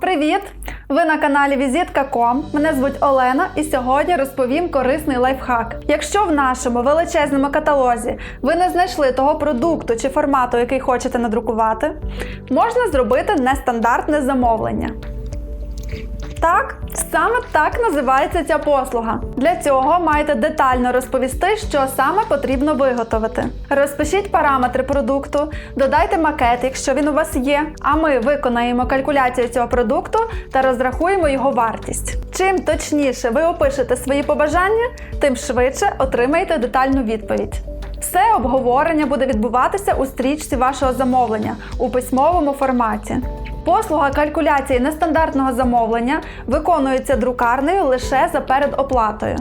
Привіт! Ви на каналі Візитка.ком. Мене звуть Олена, і сьогодні розповім корисний лайфхак. Якщо в нашому величезному каталозі ви не знайшли того продукту чи формату, який хочете надрукувати, можна зробити нестандартне замовлення. Так, саме так називається ця послуга. Для цього маєте детально розповісти, що саме потрібно виготовити. Розпишіть параметри продукту, додайте макет, якщо він у вас є. А ми виконаємо калькуляцію цього продукту та розрахуємо його вартість. Чим точніше ви опишете свої побажання, тим швидше отримаєте детальну відповідь. Все обговорення буде відбуватися у стрічці вашого замовлення у письмовому форматі. Послуга калькуляції нестандартного замовлення виконується друкарнею лише за передоплатою.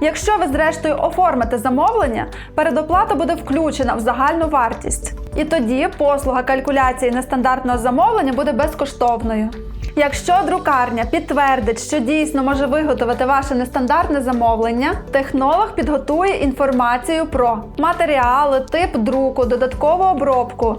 Якщо ви зрештою оформите замовлення, передоплата буде включена в загальну вартість. І тоді послуга калькуляції нестандартного замовлення буде безкоштовною. Якщо друкарня підтвердить, що дійсно може виготовити ваше нестандартне замовлення, технолог підготує інформацію про матеріали, тип друку, додаткову обробку,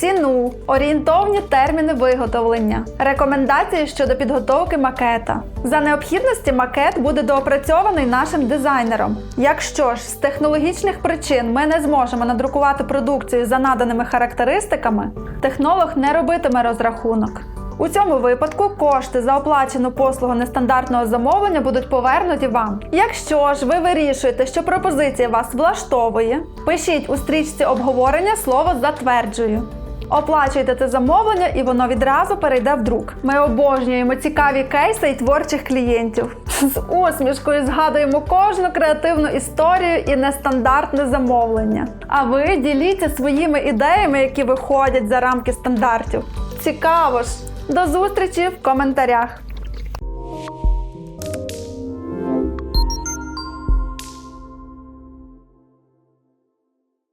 ціну, орієнтовні терміни виготовлення, рекомендації щодо підготовки макета. За необхідності макет буде доопрацьований нашим дизайнером. Якщо ж з технологічних причин ми не зможемо надрукувати продукцію за наданими характеристиками, технолог не робитиме розрахунок. У цьому випадку кошти за оплачену послугу нестандартного замовлення будуть повернуті вам. Якщо ж ви вирішуєте, що пропозиція вас влаштовує, пишіть у стрічці обговорення слово затверджую. Оплачуйте це замовлення, і воно відразу перейде в друк. Ми обожнюємо цікаві кейси і творчих клієнтів. З усмішкою згадуємо кожну креативну історію і нестандартне замовлення. А ви діліться своїми ідеями, які виходять за рамки стандартів. Цікаво ж! До зустрічі в коментарях!